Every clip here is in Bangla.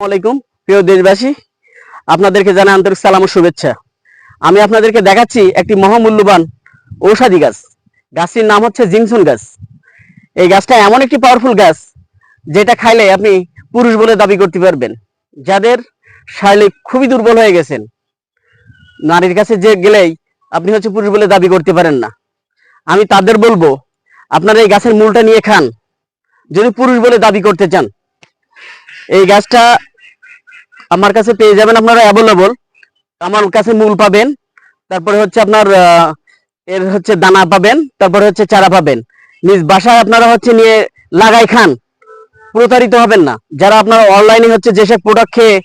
আলাইকুম, প্রিয় দেশবাসী, আপনাদেরকে জানাই আন্তরিক সালাম ও শুভেচ্ছা। আমি আপনাদেরকে দেখাচ্ছি একটি মহামূল্যবান ঔষধি গাছ। গাছটির নাম হচ্ছে জিনসন গাছ। এই গাছটা এমন একটি পাওয়ারফুল গাছ যেটা খাইলে আপনি পুরুষ বলে দাবি করতে পারবেন। যাদের শারীরিক খুবই দুর্বল হয়ে গেছেন, নারীর কাছে যে গেলেই আপনি হচ্ছে পুরুষ বলে দাবি করতে পারেন না। আমি তাদের বলব, আপনারা এই গাছের মূলটা নিয়ে খান। যদি পুরুষ বলে দাবি করতে চান, এই গাছটা আমার কাছে পেয়ে যাবেন আপনারা অ্যাভেলেবল আমার কাছে মূল পাবেন। তারপরে হচ্ছে আপনার এর হচ্ছে দানা পাবেন। তারপরে হচ্ছে চারা পাবেন। নিজ বাসায় আপনারা হচ্ছে নিয়ে লাগাই খান। প্রতারিত হবেন না। যারা আপনারা অনলাইনে হচ্ছে যেসব প্রোডাক্ট খেয়ে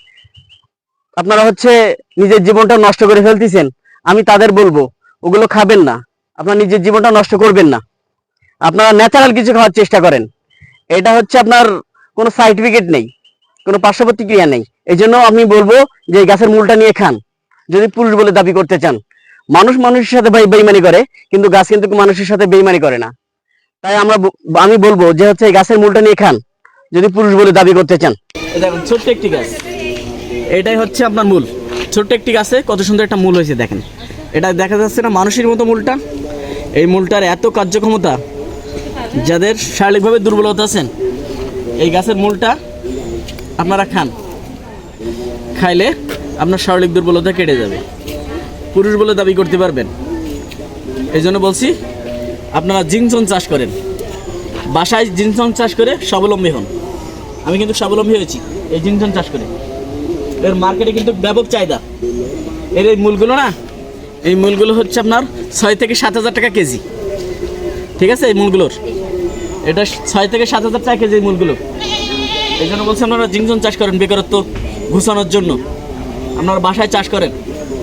আপনারা হচ্ছে নিজের জীবনটা নষ্ট করে ফেলতেছেন, আমি তাদের বলব, ওগুলো খাবেন না। আপনার নিজের জীবনটা নষ্ট করবেন না। আপনারা ন্যাচারাল কিছু খাওয়ার চেষ্টা করেন। এটা হচ্ছে আপনার কোনো সার্টিফিকেট নেই। কোনো পার্শ্ব প্রতিক্রিয়া নেই। এই জন্য আমি বলব যে গাছের মূলটা নিয়ে খান। যদি পুরুষ বলে দাবি করতে চান। মানুষ মানুষের সাথে ভাই বেইমানি করে, কিন্তু গাছ কিন্তু মানুষের সাথে বেইমানি করে না। তাই আমরা আমি বলব যে হচ্ছে গাছের মূলটা নিয়ে খান। যদি পুরুষ বলে দাবি করতে চান। ছোট্ট একটি গাছ। এটাই হচ্ছে আপনার মূল। ছোট্ট একটি গাছে কত সুন্দর একটা মূল হয়েছে, দেখেন। এটা দেখা যাচ্ছে না মানুষের মতো মূলটা। এই মূলটার এত কার্যক্ষমতা, যাদের শারীরিকভাবে দুর্বলতা আছেন, এই গাছের মূলটা আপনারা খান। খাইলে আপনার শারীরিক দুর্বলতা কেটে যাবে। পুরুষ বলে দাবি করতে পারবেন। এই জন্য বলছি, আপনারা জিনসন চাষ করেন। বাসায় জিনসন চাষ করে স্বাবলম্বী হন। আমি কিন্তু স্বাবলম্বী হয়েছি, এই জিনসন চাষ করে। এর মার্কেটে কিন্তু ব্যাপক চাহিদা। এর এই মূলগুলো না, এই মূলগুলো হচ্ছে আপনার ছয় থেকে সাত হাজার টাকা কেজি। ঠিক আছে, এই মূলগুলোর। এটা ছয় থেকে সাত হাজার টাকা কেজি এই মূলগুলো। এই জন্য বলছি আপনারা জিনসন চাষ করেন, বেকারত্ব ঘুষানোর জন্য। আপনারা বাসায় চাষ করেন।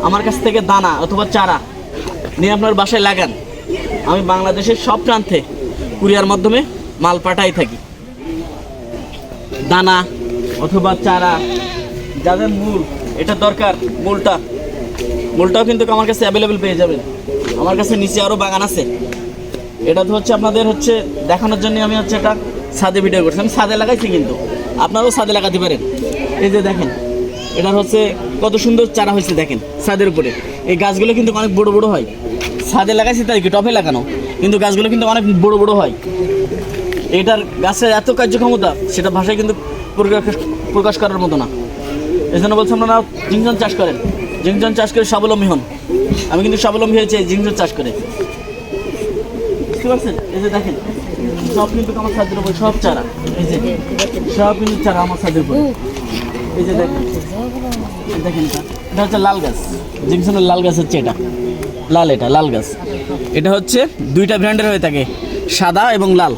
আমার কাছ থেকে দানা অথবা চারা নিয়ে আপনার বাসায় লাগান। আমি বাংলাদেশের সব প্রান্তে কুরিয়ার মাধ্যমে মাল পাঠাই থাকি। দানা অথবা চারা, যাদের মূল, এটা দরকার মূলটা। মূলটাও কিন্তু আমার কাছে অ্যাভেলেবেল পেয়ে যাবেন। আমার কাছে নিচে আরও বাগান আছে। এটা তো হচ্ছে আপনাদের হচ্ছে দেখানোর জন্য আমি হচ্ছে এটা ছাদে ভিডিও করছি। আমি ছাদে লাগাইছি কিন্তু। আপনারাও ছাদে লাগাতে পারেন। এই যে দেখেন, এটার হচ্ছে কত সুন্দর চারা হয়েছে, দেখেন, ছাদের উপরে। এই গাছগুলো কিন্তু অনেক বড় বড় হয়। ছাদে লাগাইছি তাই কি টপে লাগানো? কিন্তু গাছগুলো কিন্তু অনেক বড় বড় হয়। এটার গাছের এত কার্যক্ষমতা, সেটা ভাষায় কিন্তু প্রকাশ করার মতো না। এই জন্য বলছি আপনারা জিংজন চাষ করেন। জিংজন চাষ করে স্বাবলম্বী হন। আমি কিন্তু স্বাবলম্বী হয়েছি জিংজন চাষ করে। পারছেন এই যে দেখেন, সব কিন্তু আমার ছাদের উপর, সব চারা। এই যে, সব কিন্তু চারা আমার ছাদের উপর। এই যে দেখেন দেখেন এটা। হচ্ছে লাল গাছ, জিমসনের লাল গাছ হচ্ছে এটা। লাল এটা, লাল গাছ। এটা হচ্ছে দুইটা ব্র্যান্ডের হয়ে থাকে, সাদা এবং লাল।